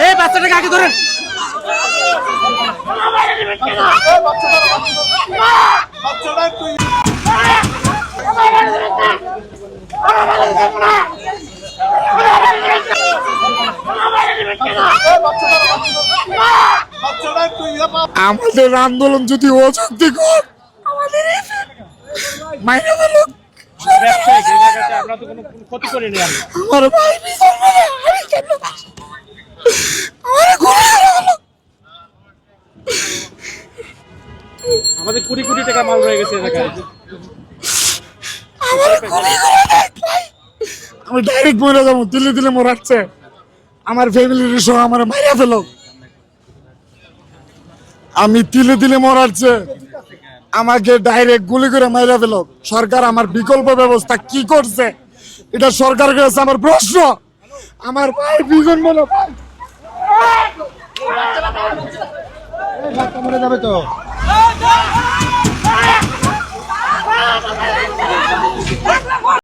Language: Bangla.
এই বাচ্চাটাকে আগে ধরেন আমাদের আন্দোলন যদি অযৌক্তিকর আমাদের মাইনে আমরা ভাই আমাদের কোটি টাকা মাল রয়ে গেছে আমি ডাইরেক্ট মরে যাব দিল্লি দিলে মরাচ্ছে আমার ফ্যামিলির সহ আমার মাইরা ফেল। আমি তিলে দিলে মরাচ্ছে আমাকে ডাইরেক্ট গুলি করে মাইরা দিল। সরকার আমার বিকল্প ব্যবস্থা কি করছে? এটা সরকার কাছে আমার প্রশ্ন। আমার ভাই বিগুন বলো যাবে তো।